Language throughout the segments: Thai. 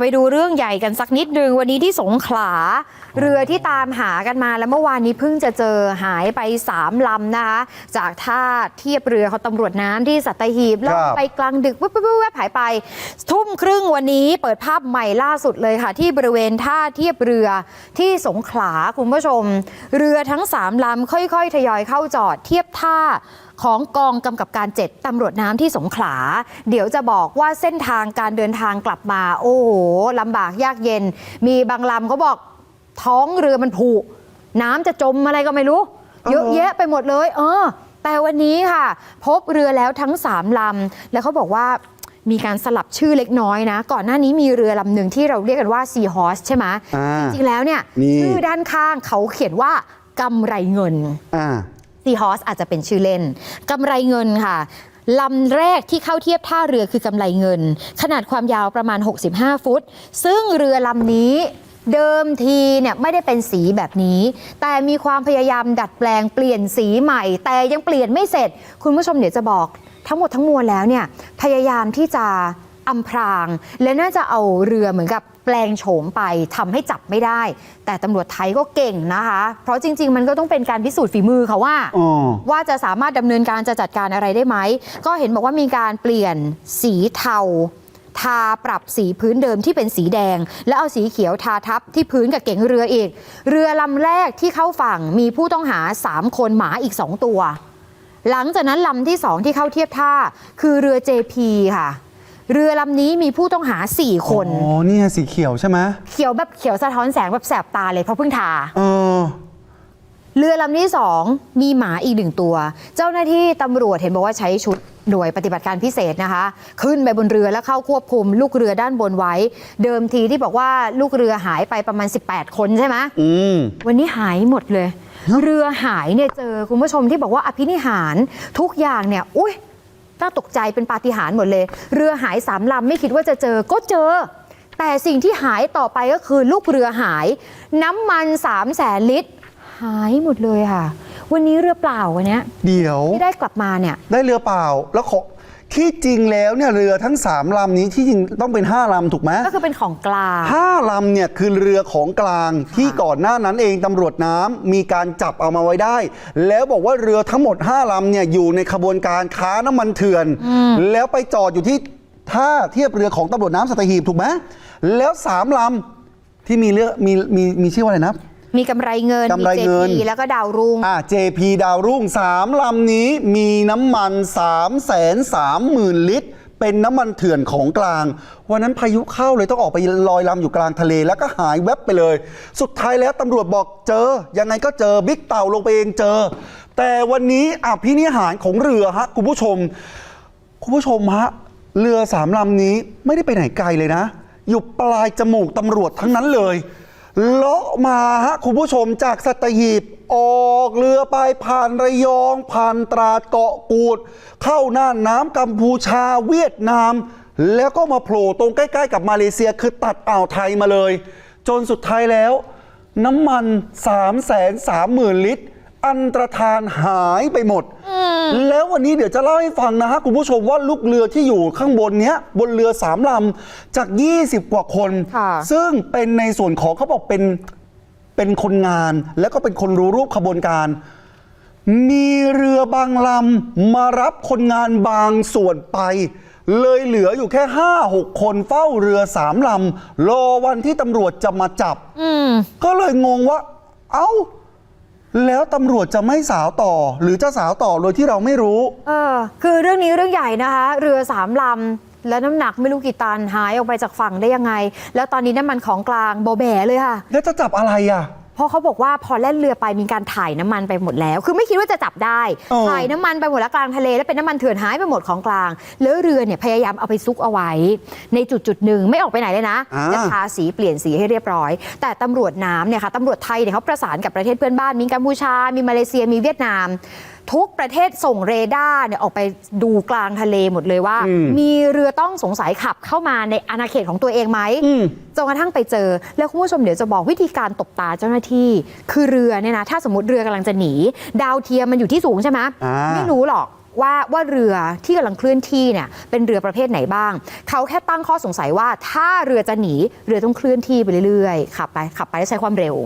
ไปดูเรื่องใหญ่กันสักนิดนึงวันนี้ที่สงขลา เรือที่ตามหากันมาแล้วเมื่อวานนี้เพิ่งจะเจอหายไป3ลำนะคะจากท่าเทียบเรือเขาตำรวจน้ำที่สัตหีบคล่รัองบไปกลางดึกปุ๊บปุ๊บปุ๊บแวบหายไป ทุ่มครึ่งวันนี้เปิดภาพใหม่ล่าสุดเลยค่ะ ที่บริเวณท่าเทียบเรือที่สงขลาคุณผู้ชม เรือทั้ง3ลำค่อยๆ ทยอยเข้าจอดเทียบท่า ของกองกำกับการเจ็ดตำรวจน้ำที่สงขลา เดี๋ยวจะบอกว่าเส้นทางการเดินทางกลับมา โอ้โหลำบากยากเย็น มีบางลำเขาบอกท้องเรือมันผุน้ำจะจมอะไรก็ไม่รู้ เยอะแยะไปหมดเลย เออ แต่วันนี้ค่ะ พบเรือแล้วทั้ง3ลำแล้วเขาบอกว่ามีการสลับชื่อเล็กน้อยนะ ก่อนหน้านี้มีเรือลำหนึ่งที่เราเรียกกันว่า Sea Horse ใช่ไหมอ่าจริงๆแล้วเนี่ยนี่ชื่อด้านข้างเขาเขียนว่ากำไรเงิน ซีฮอสอาจจะเป็นชื่อเล่นกำไรเงินค่ะลำแรกที่เข้าเทียบท่าเรือคือกำไรเงิน ขนาดความยาวประมาณ 65 ฟุต ซึ่งเรือลำนี้เดิมทีเนี่ยไม่ได้เป็นสีแบบนี้ แต่มีความพยายามดัดแปลงเปลี่ยนสีใหม่ แต่ยังเปลี่ยนไม่เสร็จ คุณผู้ชมเดี๋ยวจะบอก ทั้งหมดทั้งมวลแล้วเนี่ยพยายามที่จะอำพราง และน่าจะเอาเรือเหมือนกับ แปลงโฉมไปทำให้จับไม่ได้ แต่ตำรวจไทยก็เก่งนะคะ เพราะจริง ๆ มันก็ต้องเป็นการพิสูจน์ฝีมือเขาว่าอ๋อว่าจะสามารถดำเนินการจะจัดการอะไรได้ไหม ก็เห็นบอกว่ามีการเปลี่ยนสีเทาทาปรับสีพื้นเดิมที่เป็นสีแดง แล้วเอาสีเขียวทาทับที่พื้นกับเก๋งเรืออีก เรือลำแรกที่เข้าฝั่งมีผู้ต้องหา 3 คนหมาอีก 2 ตัว หลังจากนั้นลำที่ 2 ที่เข้าเทียบท่าคือเรือ JP ค่ะ เรือลำนี้มีผู้ต้องหา 4 คนอ๋อเนี่ยสีเขียวใช่ไหมเขียวแบบเขียวสะท้อนแสงแบบแสบตาเลยเพราะเพิ่งทา เออ เรือลำที่สองมีหมาอีกหนึ่งตัว เจ้าหน้าที่ตำรวจเห็นบอกว่าใช้ชุดหน่วยปฏิบัติการพิเศษนะคะ ขึ้นไปบนเรือแล้วเข้าควบคุม ลูกเรือด้านบนไว้ เดิมทีที่บอกว่าลูกเรือหายไปประมาณ 18 คนใช่ไหมอืม วันนี้หายหมดเลย เรือหายเนี่ยเจอคุณผู้ชมที่บอกว่าอภินิหารทุกอย่างเนี่ยอุ้ย น่าตกใจเป็นปาฏิหาริย์หมดเลย เรือหายสามลำไม่คิดว่าจะเจอก็เจอ แต่สิ่งที่หายต่อไปก็คือลูกเรือหาย น้ำมัน3 0 0แสนลิตร หายหมดเลยค่ะ วันนี้เรือเปล่าวันเนี้ยเดี๋ยวที่ได้กลับมาเนี่ย ได้เรือเปล่าแล้วขอ ที่จริงแล้วเนี่ยเรือทั้งสามลำนี้ที่จริงต้องเป็นห้าลำถูกไหมก็คือเป็นของกลาง ห้าลำเนี่ยคือเรือของกลางที่ก่อนหน้านั้นเองตำรวจน้ำมีการจับเอามาไว้ได้ แล้วบอกว่าเรือทั้งหมด5ลำเนี่ยอยู่ในขบวนการค้าน้ำมันเถื่อน แล้วไปจอดอยู่ที่ท่าเทียบเรือของตำรวจน้ำสัตหีบถูกไหมแล้วสามลำที่มีเรือมีมีมีชื่อว่าอะไรนะ มีกำไรเงินกำมีไรเจเงินพีแล้วก็ดาวรุ่ง อ่า JP ดาวรุ่งสามลำนี้มีน้ำมัน 3 3 0 0 0 0 ลิตร เป็นน้ำมันเถื่อนของกลาง วันนั้นพายุเข้าเลยต้องออกไปลอยลำอยู่กลางทะเลแล้วก็หายแวบไปเลย สุดท้ายแล้วตำรวจบอกเจอ ยังไงก็เจอบิ๊กเต่าลงไปเองเจอ แต่วันนี้อภินิหารของเรือฮะคุณผู้ชม คุณผู้ชมฮะ เรือสามลำนี้ไม่ได้ไปไหนไกลเลยนะ อยู่ปลายจมูกตำรวจทั้งนั้นเลย เลาะมาฮะคุณผู้ชมจากสัตหีบออกเรือไปผ่านระยอง ผ่านตราดเกาะกูด เข้าน่านน้ำกัมพูชาเวียดนาม แล้วก็มาโผล่ตรงใกล้ๆ กับมาเลเซียคือตัดอ่าวไทยมาเลย จนสุดท้ายแล้ว น้ำมัน 3 3 0 0 0 0 ลิตร อันตรธานหายไปหมด แล้ววันนี้เดี๋ยวจะเล่าให้ฟังนะฮะคุณผู้ชมว่าลูกเรือที่อยู่ข้างบนเนี้ยบนเรือสามลำจาก 20 กว่าคนค่ะซึ่งเป็นในส่วนของเขาบอกเป็นเป็นคนงาน แล้วก็เป็นคนรู้รูปขบวนการ มีเรือบางลำมารับคนงานบางส่วนไปเลยเหลืออยู่แค่5-6คนเฝ้าเรือสามลำรอวันที่ตำรวจจะมาจับอืมก็เลยงงว่า เอ้า แล้วตำรวจจะไม่สาวต่อ หรือจะสาวต่อโดยที่เราไม่รู้ เออคือเรื่องนี้เรื่องใหญ่นะคะ เรือสามลำ และน้ำหนักไม่รู้กี่ตันหายออกไปจากฝั่งได้ยังไง แล้วตอนนี้น้ำมันของกลางโบแบเลยค่ะ แล้วจะจับอะไรอะ เพราะเขาบอกว่าพอแล่นเรือไปมีการถ่ายน้ำมันไปหมดแล้ว คือไม่คิดว่าจะจับได้เออถ่ายน้ำมันไปหมดแล้วกลางทะเล แล้วเป็นน้ำมันเถื่อนหายไปหมดของกลาง แล้วเรือเนี่ยพยายามเอาไปซุกเอาไว้ ในจุดจุดๆหนึ่งไม่ออกไปไหนเลยนะอ่า จะทาสีเปลี่ยนสีให้เรียบร้อย แต่ตำรวจน้ำเนี่ยค่ะตำรวจไทยเนี่ยเขาประสานกับประเทศเพื่อนบ้านมีกัมพูชา มีมาเลเซียมีเวียดนาม ทุกประเทศส่งเรดาร์เนี่ยออกไปดูกลางทะเลหมดเลยว่า อืม มีเรือต้องสงสัยขับเข้ามาในอาณาเขตของตัวเองไหม อืม จนกระทั่งไปเจอ แล้วคุณผู้ชมเดี๋ยวจะบอกวิธีการตบตาเจ้าหน้าที่ คือเรือเนี่ยนะ ถ้าสมมติเรือกำลังจะหนี ดาวเทียมมันอยู่ที่สูงใช่ไหมอ่า ไม่รู้หรอกว่าว่าเรือที่กำลังเคลื่อนที่เนี่ยเป็นเรือประเภทไหนบ้าง เขาแค่ตั้งข้อสงสัยว่าถ้าเรือจะหนีเรือต้องเคลื่อนที่ไปเรื่อยๆขับไปขับไปแล้วใช้ความเร็ว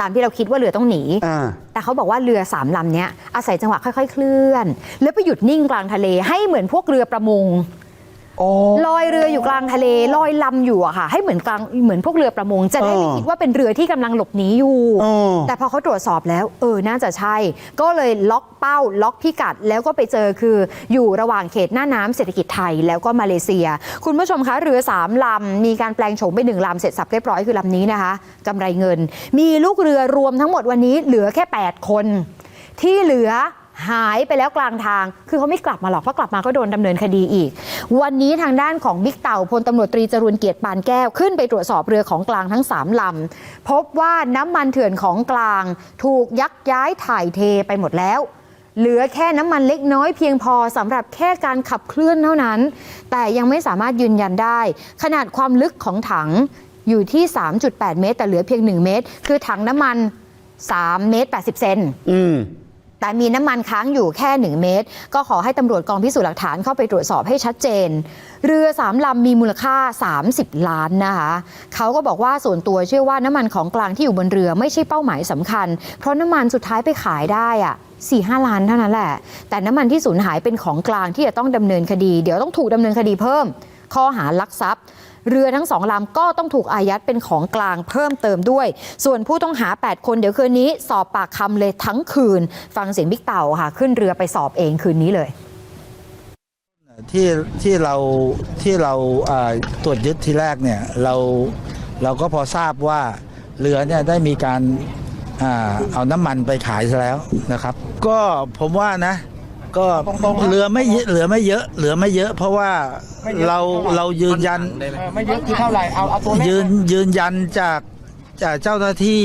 ตามที่เราคิดว่าเรือต้องหนี อ่า แต่เขาบอกว่าเรือสามลำเนี้ยอาศัยจังหวะค่อยๆ เคลื่อน แล้วไปหยุดนิ่งกลางทะเลให้เหมือนพวกเรือประมงอ๋อ ลอยเรืออยู่กลางทะเลลอยลำอยู่อะค่ะ ให้เหมือนกลางเหมือนพวกเรือประมง จะได้ไม่เออคิดว่าเป็นเรือที่กำลังหลบหนีอยู่เออแต่พอเขาตรวจสอบแล้ว เออน่าจะใช่ ก็เลยล็อกเป้า ล็อกพิกัดแล้วก็ไปเจอคืออยู่ระหว่างเขตหน้าน้ำเศรษฐกิจไทยแล้วก็มาเลเซีย คุณผู้ชมคะเรือสามลำมีการแปลงโฉมไปหนึ่งลำเสร็จสับเรียบร้อยคือลำนี้นะคะกำไรเงิน มีลูกเรือรวมทั้งหมดวันนี้เหลือแค่ 8 คน ที่เหลือ หายไปแล้วกลางทาง คือเขาไม่กลับมาหรอก เพราะกลับมาก็โดนดำเนินคดีอีก วันนี้ทางด้านของบิ๊กเต่าพลตำรวจตรีจรุนเกียรติปานแก้ว ขึ้นไปตรวจสอบเรือของกลางทั้ง 3ลำ พบว่าน้ำมันเถื่อนของกลาง ถูกยักย้ายถ่ายเทไปหมดแล้วเหลือแค่น้ำมันเล็กน้อยเพียงพอสำหรับแค่การขับเคลื่อนเท่านั้น แต่ยังไม่สามารถยืนยันได้ ขนาดความลึกของถังอยู่ที่ 3.8 เมตร แต่เหลือเพียง 1 เมตร คือถังน้ำมัน 3 เมตร 80 เซนอืม แต่มีน้ำมันค้างอยู่แค่ 1 เมตร ก็ขอให้ตำรวจกองพิสูจน์หลักฐานเข้าไปตรวจสอบให้ชัดเจน เรือสามลำมีมูลค่า 30 ล้านนะคะเขาก็บอกว่าส่วนตัวเชื่อว่าน้ำมันของกลางที่อยู่บนเรือไม่ใช่เป้าหมายสำคัญ เพราะน้ำมันสุดท้ายไปขายได้อะ4 5ล้านเท่านั้นแหละ แต่น้ำมันที่สูญหายเป็นของกลางที่จะต้องดำเนินคดี เดี๋ยวต้องถูกดำเนินคดีเพิ่ม ข้อหาลักทรัพย์ เรือทั้งสองลำก็ต้องถูกอายัดเป็นของกลางเพิ่มเติมด้วย ส่วนผู้ต้องหา 8 คนเดี๋ยวคืนนี้ สอบปากคำเลยทั้งคืน ฟังเสียงบิ๊กเต่าค่ะ ขึ้นเรือไปสอบเองคืนนี้เลยที่ที่เราที่เราอ่าตรวจยึดทีแรกเนี่ยเราเราก็พอทราบว่าเรือเนี่ยได้มีการอ่าเอาน้ำมันไปขายซะแล้วนะครับ ก็ผมว่านะ ก็เรือไม่เยอะเหลือไม่เยอะ เหลือไม่เยอะ เพราะว่าเราเรายืนยันเออไม่เยอะคือเท่าไหร่เอาเอาตัวเลขยืนยืนยันจากจากเจ้าหน้าที่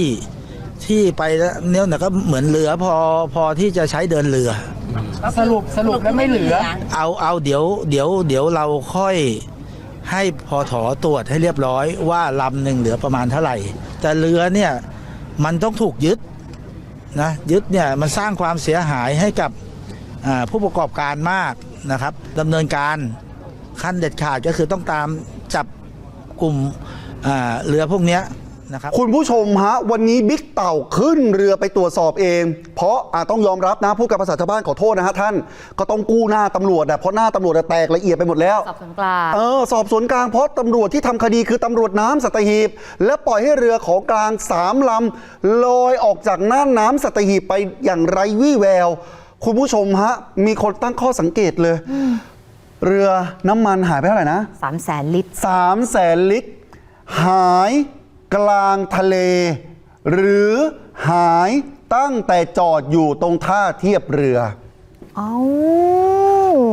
ที่ไปแล้วเนี่ยนะก็เหมือนเหลือพอพอที่จะใช้เดินเรือ สรุปสรุปแล้วไม่เหลือ เอาเอาเดี๋ยวเดี๋ยวเดี๋ยวเราค่อยให้พอถอตรวจให้เรียบร้อยว่าลำหนึ่งเหลือประมาณเท่าไหร่ แต่เรือเนี่ยมันต้องถูกยึดนะยึดเนี่ยมันสร้างความเสียหายให้กับอ่า ผู้ประกอบการมากนะครับดำเนินการขั้นเด็ดขาดก็คือต้องตามจับกลุ่มอ่าเรือพวกเนี้ยนะครับคุณผู้ชมฮะวันนี้บิ๊กเต่าขึ้นเรือไปตรวจสอบเอง เพราะอาต้องยอมรับนะพูดกับภาษาชาวบ้านขอโทษนะฮะท่านก็ต้องกู้หน้าตำรวจอะเพราะหน้าตำรวจอะแตกละเอียดไปหมดแล้ว สอบสวนกลางเออสอบสวนกลางเพราะตำรวจที่ทำคดีคือตำรวจน้ำสัตหีบ และปล่อยให้เรือของกลางสามลำลอยออกจากน่านน้ำสัตหีบไปอย่างไรวี่แวว คุณผู้ชมฮะ มีคนตั้งข้อสังเกตเลย เรือน้ำมันหายไปเท่าไหร่นะ3 0 0แสนลิตรสามแสนลิตร หายกลางทะเล หรือหายตั้งแต่จอดอยู่ตรงท่าเทียบเรือเอ้า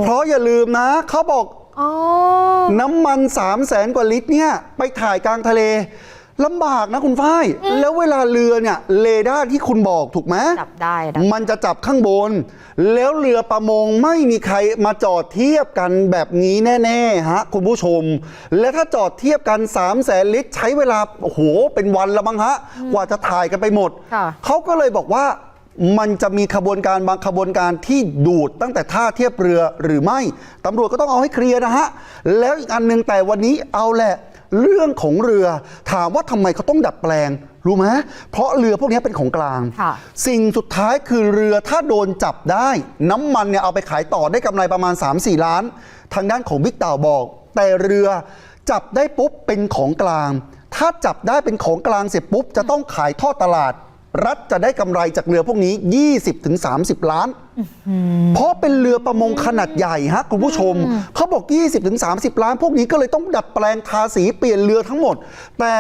เพราะอย่าลืมนะเขาบอก อ๋อ น้ำมัน3 0 0แสนกว่าลิตรเนี่ย ไปถ่ายกลางทะเล ลำบากนะคุณฝ้าย แล้วเวลาเรือเนี่ยเรดาร์ที่คุณบอกถูกไหมจับได้นะ มันจะจับข้างบน แล้วเรือประมงไม่มีใครมาจอดเทียบกันแบบนี้แน่ๆฮะคุณผู้ชม และถ้าจอดเทียบกัน3 0 0แสนลิตรใช้เวลาโอ้โหเป็นวันละมั้งฮะ กว่าจะถ่ายกันไปหมด ค่ะ เขาก็เลยบอกว่ามันจะมีขบวนการบางขบวนการที่ดูดตั้งแต่ท่าเทียบเรือหรือไม่ตำรวจก็ต้องเอาให้เคลียร์นะฮะ แล้วอีกอันหนึงแต่วันนี้เอาแหละ เรื่องของเรือถามว่าทำไมเขาต้องดัดแปลง รู้ไหมเพราะเรือพวกนี้เป็นของกลางค่ะสิ่งสุดท้ายคือเรือถ้าโดนจับได้ น้ำมันเนี่ยเอาไปขายต่อได้กำไรประมาณ 3-4 ล้าน ทางด้านของบิ๊กเต่าบอก แต่เรือจับได้ปุ๊บเป็นของกลาง ถ้าจับได้เป็นของกลางเสร็จปุ๊บจะต้องขายทอดตลาด รัฐจะได้กำไรจากเรือพวกนี้ 20-30 ล้าน เพราะเป็นเรือประมงขนาดใหญ่ฮะคุณผู้ชม เขาบอก 20-30 ล้าน พวกนี้ก็เลยต้องดัดแปลงทาสีเปลี่ยนเรือทั้งหมด แต่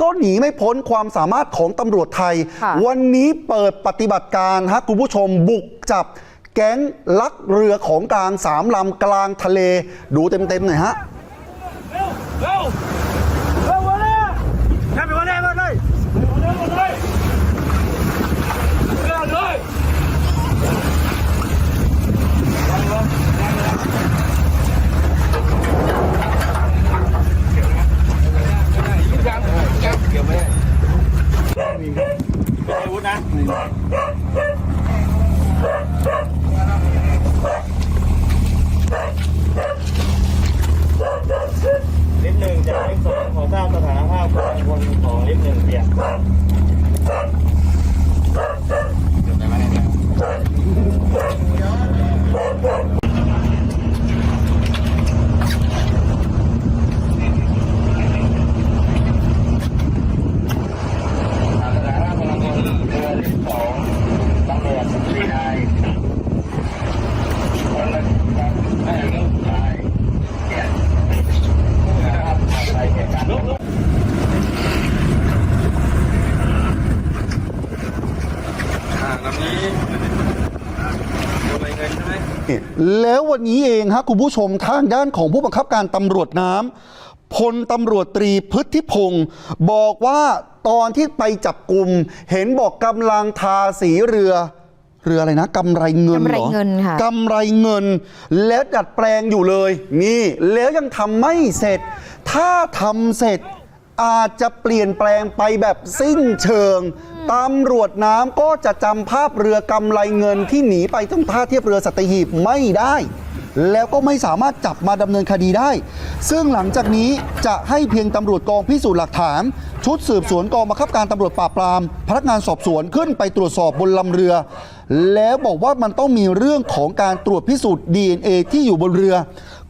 ก็หนีไม่พ้นความสามารถของตำรวจไทยค่ะวันนี้เปิดปฏิบัติการฮะคุณผู้ชมบุกจับแก๊งลักเรือของกลางสามลำกลางทะเล ดูเต็มๆหน่อยฮะเร็วเร็วมาเลยแค่ไปวันแรกมาเลยมาเลยมาเลยเร็วเลยเกี่ยวไม่ได้อาวุธนะ ถานภาพคนของลิฟต์หนึ่งเปลี่ยน แล้ ววันนี้เองฮะคุณผู้ชมทางด้านของผู้บังคับการตำรวจน้ำพลตำรวจตรีพฤทธิพงศ์บอกว่าตอนที่ไปจับกลุ่มเห็นบอกกำลังทาสีเรือเรืออะไรนะกำไรเงินกำไรหรอเงินค่ะกำไรเงิน แล้วดัดแปลงอยู่เลย นี่ แล้วยังทำไม่เสร็จ ถ้าทำเสร็จ อาจจะเปลี่ยนแปลงไปแบบสิ้นเชิง ตำรวจน้ำก็จะจำภาพเรือกำไรเงินที่หนีไปตรงท่าเทียบเรือสัตหีบไม่ได้ แล้วก็ไม่สามารถจับมาดำเนินคดีได้ ซึ่งหลังจากนี้จะให้เพียงตำรวจกองพิสูจน์หลักฐาน ชุดสืบสวนกองบังคับการตำรวจปราบปราม พนักงานสอบสวนขึ้นไปตรวจสอบบนลำเรือ แล้วบอกว่ามันต้องมีเรื่องของการตรวจพิสูจน์ DNA ที่อยู่บนเรือ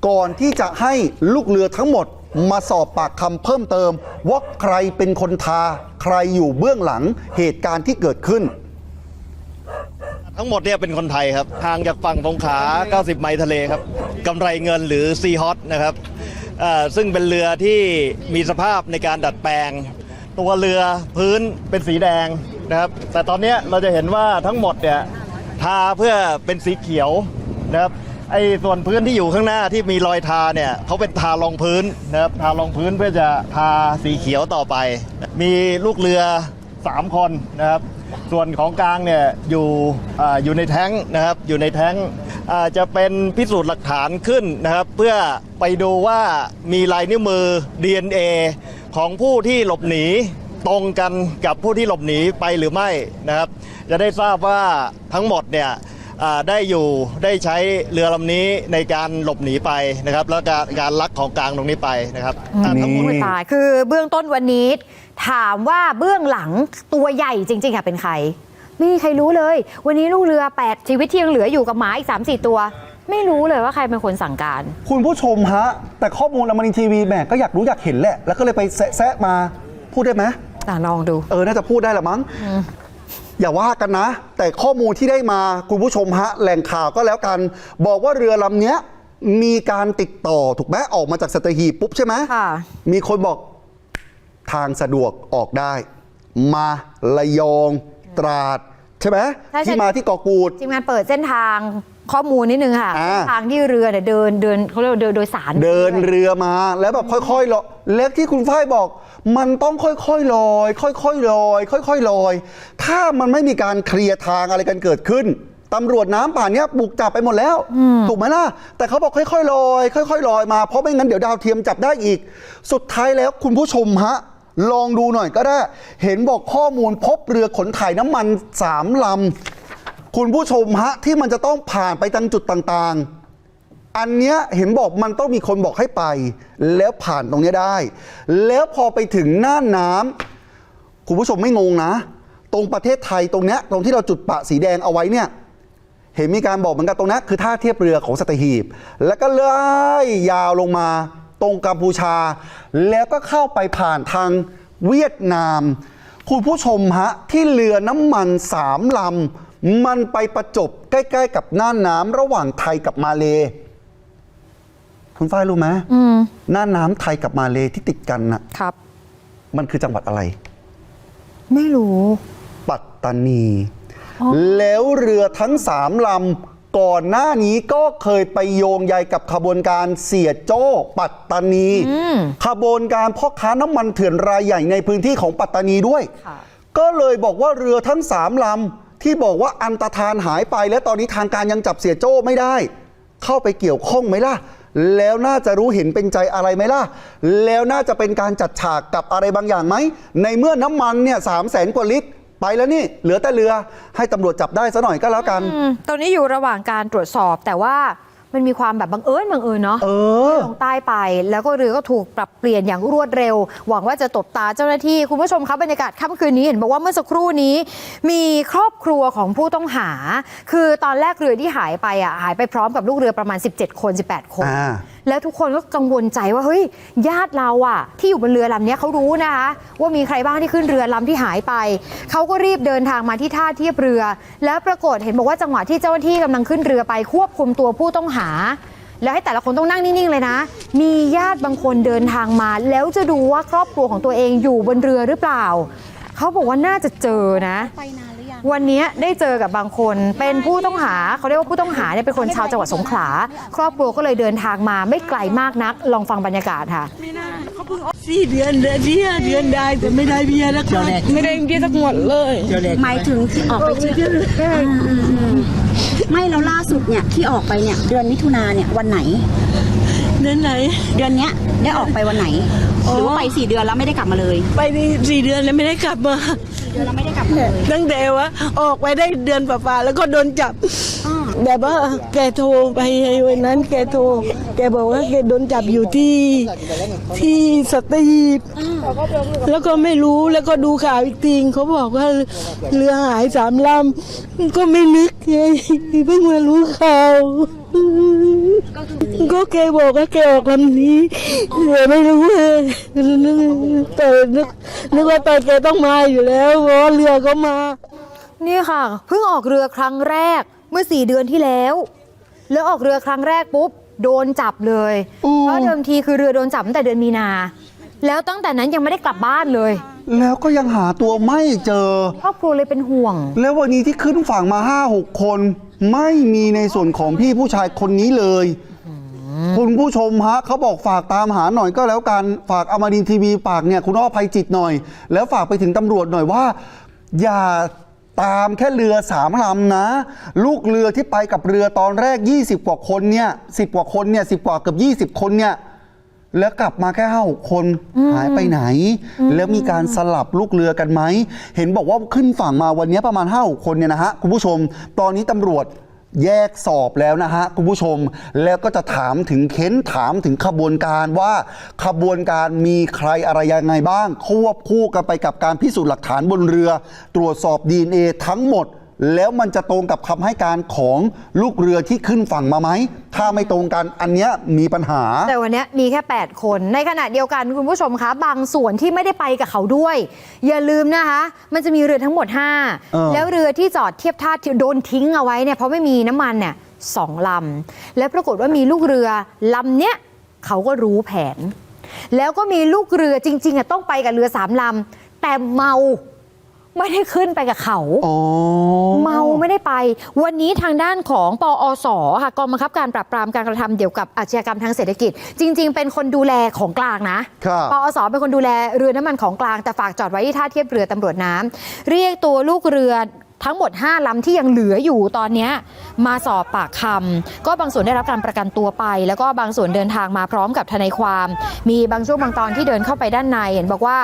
ก่อนที่จะให้ลูกเรือทั้งหมด มาสอบปากคำเพิ่มเติม ว่าใครเป็นคนทา ใครอยู่เบื้องหลังเหตุการณ์ที่เกิดขึ้น ทั้งหมดเนี่ยเป็นคนไทยครับห่างจากฝั่งสงขลา90 ไมล์ทะเลครับกำไรเงินหรือซีฮอตนะครับซึ่งเป็นเรือที่มีสภาพในการดัดแปลง ตัวเรือพื้นเป็นสีแดงนะครับ แต่ตอนนี้เราจะเห็นว่าทั้งหมดเนี่ยทาเพื่อเป็นสีเขียวนะครับ ไอ้ส่วนพื้นที่อยู่ข้างหน้าที่มีรอยทาเนี่ยเขาเป็นทารองพื้นนะครับทารองพื้นเพื่อจะทาสีเขียวต่อไป มีลูกเรือ 3 คนนะครับ ส่วนของกลางเนี่ยอยู่อาอยู่ในแท้งนะครับอยู่ในแท้งอ่าจะเป็นพิสูจน์หลักฐานขึ้นนะครับ เพื่อไปดูว่ามีลายนิ้วมือ DNA ของผู้ที่หลบหนีตรงกันกับผู้ที่หลบหนีไปหรือไม่นะครับ จะได้ทราบว่าทั้งหมดเนี่ย ได้อยู่ได้ใช้เรือลำนี้ในการหลบหนีไปนะครับ แล้วการการลักของกลางตรงนี้ไปนะครับอ่าทั้งหมดโอ้ยตายคือเบื้องต้นวันนี้ ถามว่าเบื้องหลังตัวใหญ่จริงๆอะเป็นใคร ไม่มีใครรู้เลย วันนี้ลูกเรือ 8 ชีวิตที่ยังเหลืออยู่กับหมาอีก 3 4 ตัว ไม่รู้เลยว่าใครเป็นคนสั่งการ คุณผู้ชมฮะ แต่ข้อมูลอมรินทร์ทีวีแหม่ก็อยากรู้อยากเห็นแหละ แล้วก็เลยไปแซะๆมาพูดได้ไหมอะลองดู เออ น่าจะพูดได้ละมั้ง อย่าว่ากันนะ แต่ข้อมูลที่ได้มาคุณผู้ชมฮะแหล่งข่าวก็แล้วกัน บอกว่าเรือลำเนี้ยมีการติดต่อถูกไหมออกมาจากสัตหีบปุ๊บใช่ไหมค่ะ มีคนบอกทางสะดวกออกได้ มาระยองตราด ใช่ไหมใช่ใช่ ที่มาที่เกาะกูด ทีมงานเปิดเส้นทาง ข้อมูลนิดนึงค่ะ อ่าเส้นทางที่เรือเนี่ยเดินเดินเขาเรียกว่าเดินโดยสารเดินด้วยเรือมาแล้วแบบค่อยๆลอยเล็กที่คุณฝ้ายบอก มันต้องค่อยๆลอย ค่อยๆลอย ค่อยๆลอย ถ้ามันไม่มีการเคลียร์ทางอะไรกันเกิดขึ้นตำรวจน้ำป่านเนี้ยบุกจับไปหมดแล้ว ถูกไหมล่ะ แต่เขาบอกค่อยๆลอย ค่อยๆลอยมาเพราะไม่งั้นเดี๋ยวดาวเทียมจับได้อีก สุดท้ายแล้วคุณผู้ชมฮะ ลองดูหน่อยก็ได้ เห็นบอกข้อมูลพบเรือขนถ่ายน้ำมันสามลำ คุณผู้ชมฮะที่มันจะต้องผ่านไปตังจุดต่างๆ อันเนี้ยเห็นบอกมันต้องมีคนบอกให้ไป แล้วผ่านตรงเนี้ยได้ แล้วพอไปถึงหน้าน้ำคุณผู้ชมไม่งงนะ ตรงประเทศไทยตรงเนี้ยตรงที่เราจุดปะสีแดงเอาไว้เนี่ยเห็นมีการบอกเหมือนกันตรงนั้นคือท่าเทียบเรือของสัตหีบ แล้วก็เลื่อยยาวลงมาตรงกัมพูชา แล้วก็เข้าไปผ่านทางเวียดนาม คุณผู้ชมฮะ ที่เรือน้ำมันสามลำ มันไปประจบใกล้ ๆ กับน่านน้ำระหว่างไทยกับมาเล คุณฝ้ายรู้ไหมน่านน้ำไทยกับมาเลที่ติดกันน่ะ ครับ มันคือจังหวัดอะไร ไม่รู้ ปัตตานี แล้วเรือทั้งสามลำก่อนหน้านี้ก็เคยไปโยงใยกับขบวนการเสียโจ้ปัตตานีขบวนการพ่อค้าน้ำมันเถื่อนรายใหญ่ในพื้นที่ของปัตตานีด้วย ค่ะ ก็เลยบอกว่าเรือทั้งสามลำ ที่บอกว่าอันตรธานหายไป และตอนนี้ทางการยังจับเสียโจ้ไม่ได้ เข้าไปเกี่ยวข้องไหมล่ะ แล้วน่าจะรู้เห็นเป็นใจอะไรไหมล่ะ แล้วน่าจะเป็นการจัดฉากกับอะไรบางอย่างไหม ในเมื่อน้ำมันเนี่ยสามแสนกว่าลิตร ไปแล้วนี่ เหลือแต่เรือให้ตำรวจจับได้ซะหน่อยก็แล้วกัน อืมตอนนี้อยู่ระหว่างการตรวจสอบแต่ว่า มันมีความแบบบังเอิญบังเอิญเนาะเออ ลงใต้ไป แล้วก็เรือก็ถูกปรับเปลี่ยนอย่างรวดเร็ว หวังว่าจะตบตาเจ้าหน้าที่ คุณผู้ชมครับบรรยากาศค่ำคืนนี้เห็นบอกว่าเมื่อสักครู่นี้ มีครอบครัวของผู้ต้องหา คือตอนแรกเรือที่หายไปอะหายไปพร้อมกับลูกเรือประมาณ 17 คน 18 คน อ่า แล้วทุกคนก็กังวลใจว่าเฮ้ยญาติเราอะที่อยู่บนเรือลำนี้เขารู้นะคะว่ามีใครบ้างที่ขึ้นเรือลำที่หายไปเขาก็รีบเดินทางมาที่ท่าเทียบเรือ แล้วปรากฏเห็นบอกว่าจังหวะที่เจ้าหน้าที่กำลังขึ้นเรือไปควบคุมตัวผู้ต้องหา แล้วให้แต่ละคนต้องนั่งนิ่งๆเลยนะ มีญาติบางคนเดินทางมา แล้วจะดูว่าครอบครัวของตัวเองอยู่บนเรือหรือเปล่าเขาบอกว่าน่าจะเจอนะไปนาน วันนี้ได้เจอกับบางคน เป็นผู้ต้องหาเขาเรียกว่าผู้ต้องหาเนี่ยเป็นคนชาวจังหวัดสงขลา ครอบครัวก็เลยเดินทางมาไม่ไกลมากนัก ลองฟังบรรยากาศค่ะสี่เดือนเดือนที่ห้าเดือนได้แต่ไม่ได้เบี้ยแล้วค่ะไม่ได้เบี้ยสักหมดเลยหมายถึงที่ออกไปเที่ยวอืมอืมอืมไม่แล้วล่าสุดเนี่ยที่ออกไปเนี่ยเดือนมิถุนาเนี่ยวันไหน เดือนไหน เดือนเนี้ยได้ออกไปวันไหนหรือว่าไปสี่เดือนแล้วไม่ได้กลับมาเลย ไปนี่สี่เดือนแล้วไม่ได้กลับมา เดือนแล้วไม่ได้กลับมาเลยตั้งแต่ว่าออกไปได้เดือนป่าๆแล้วก็โดนจับอ้อแบบว่าแกโทรไปไอ้วันนั้น แกโทร แกบอกว่าแกโดนจับอยู่ที่ที่สตีบแล้วก็ไม่รู้แล้วก็ดูข่าวอีกทีเขาบอกว่าเรือหายสามลำก็ไม่นึกไงเพิ่งมารู้ข่าว ก็แกบอกว่าแกออกลำนี้แต่ไม่รู้เลยแต่นึกนึกว่าตอนแกต้องมาอยู่แล้วเพราะว่าเรือก็มา นี่ค่ะ เพิ่งออกเรือครั้งแรกเมื่อ4เดือนที่แล้ว แล้วออกเรือครั้งแรกปุ๊บโดนจับเลยอืมเพราะเดิมทีคือเรือโดนจับตั้งแต่เดือนมีนา แล้วตั้งแต่นั้นยังไม่ได้กลับบ้านเลย แล้วก็ยังหาตัวไม่เจอครอบครัวเลยเป็นห่วง แล้ววันนี้ที่ขึ้นฝั่งมา5 6คน ไม่มีในส่วนของพี่ผู้ชายคนนี้เลย คุณผู้ชมฮะเขาบอกฝากตามหาหน่อยก็แล้วกัน ฝากอมรินทร์ทีวีฝากเนี่ยคุณอ้อภัยจิตหน่อย แล้วฝากไปถึงตำรวจหน่อยว่า อย่าตามแค่เรือสามลำนะ ลูกเรือที่ไปกับเรือตอนแรก 20 กว่าคนเนี่ยสิกว่าคนเนี่ยสิกว่าเกือบ20 คนเนี่ย แล้วกลับมาแค่ห้าหกคนหายไปไหน แล้วมีการสลับลูกเรือกันไหม เห็นบอกว่าขึ้นฝั่งมาวันนี้ประมาณ5้าคนเนี่ยนะฮะคุณผู้ชม ตอนนี้ตำรวจแยกสอบแล้วนะฮะ คุณผู้ชมแล้วก็จะถามถึงเค้นถามถึงขบวนการว่า ขบวนการมีใครอะไรยังไงบ้าง ควบคู่กันไปกับการพิสูจน์หลักฐานบนเรือ ตรวจสอบ DNA ทั้งหมด แล้วมันจะตรงกับคำให้การของลูกเรือที่ขึ้นฝั่งมาไหม ถ้าไม่ตรงกันอันเนี้ยมีปัญหา แต่วันนี้มีแค่ 8 คน ในขณะเดียวกันคุณผู้ชมคะ บางส่วนที่ไม่ได้ไปกับเขาด้วย อย่าลืมนะคะ มันจะมีเรือทั้งหมด เออ 5 แล้วเรือที่จอดเทียบท่าที่โดนทิ้งเอาไว้เนี่ยเพราะไม่มีน้ำมันเนี่ยสองลำ แล้วปรากฏว่ามีลูกเรือลำเนี้ยเขาก็รู้แผน แล้วก็มีลูกเรือจริงๆอะต้องไปกับเรือสามลำแต่เมา ไม่ได้ขึ้นไปกับเขาอ๋อเมาไม่ได้ไป วันนี้ทางด้านของปอสค่ะกองบังคับการปราบปรามการกระทำเกี่ยวกับอาชญากรรมทางเศรษฐกิจ จริง ๆ เป็นคนดูแลของกลางนะครับปอสเป็นคนดูแลเรือน้ำมันของกลางแต่ฝากจอดไว้ที่ท่าเทียบเรือตำรวจน้ำเรียกตัวลูกเรือทั้งหมด 5 ลำที่ยังเหลืออยู่ตอนเนี้ยมาสอบปากคำก็บางส่วนได้รับการประกันตัวไป แล้วก็บางส่วนเดินทางมาพร้อมกับทนายความ มีบางช่วงบางตอนที่เดินเข้าไปด้านในเห็นบอกว่า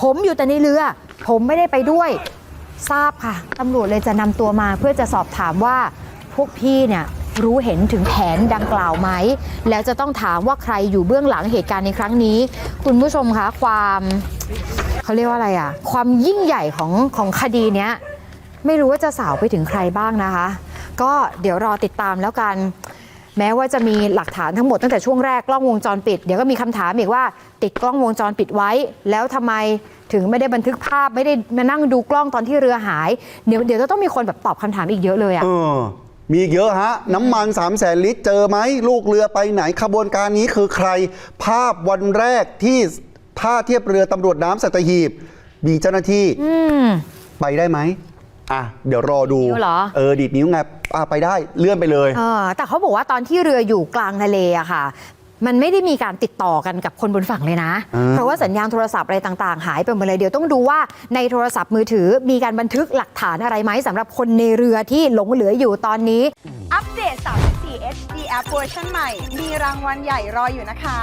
ผมอยู่แต่ในเรือ ผมไม่ได้ไปด้วย ทราบค่ะตำรวจเลยจะนำตัวมาเพื่อจะสอบถามว่าพวกพี่เนี่ยรู้เห็นถึงแผนดังกล่าวไหม แล้วจะต้องถามว่าใครอยู่เบื้องหลังเหตุการณ์ในครั้งนี้ คุณผู้ชมคะความเขาเรียกว่าอะไรอะความยิ่งใหญ่ของของคดีเนี้ยไม่รู้ว่าจะสาวไปถึงใครบ้างนะคะ ก็เดี๋ยวรอติดตามแล้วกัน แม้ว่าจะมีหลักฐานทั้งหมดตั้งแต่ช่วงแรกกล้องวงจรปิด เดี๋ยวก็มีคำถามอีกว่า ติดกล้องวงจรปิดไว้ แล้วทำไม ถึงไม่ได้บันทึกภาพไม่ได้มานั่งดูกล้องตอนที่เรือหาย เดี๋ยวเดี๋ยวจะต้องมีคนแบบตอบคำถามอีกเยอะเลยอะ เออ มีอีกเยอะฮะ น้ำมัน3 0 0แสนลิตรเจอไหม ลูกเรือไปไหนขบวนการนี้คือใคร ภาพวันแรกที่ท่าเทียบเรือตำรวจน้ำสัตหีบ มีเจ้าหน้าที่อืมไปได้ไหมอะ เดี๋ยวรอดูนิ้วเหรอ เออ ดีดนิ้วไงอะไปได้เลื่อนไปเลย เออแต่เขาบอกว่าตอนที่เรืออยู่กลางทะเลอะค่ะ มันไม่ได้มีการติดต่อกันกับคนบนฝั่งเลยนะอ่าเพราะว่าสัญญาณโทรศัพท์อะไรต่างๆ หายไปหมดเลยเดี๋ยวต้องดูว่าในโทรศัพท์มือถือมีการบันทึกหลักฐานอะไรไหมสำหรับคนในเรือที่หลงเหลืออยู่ตอนนี้ อัปเดต 34 HD App เวอร์ชันใหม่ มีรางวัลใหญ่รออยู่นะคะ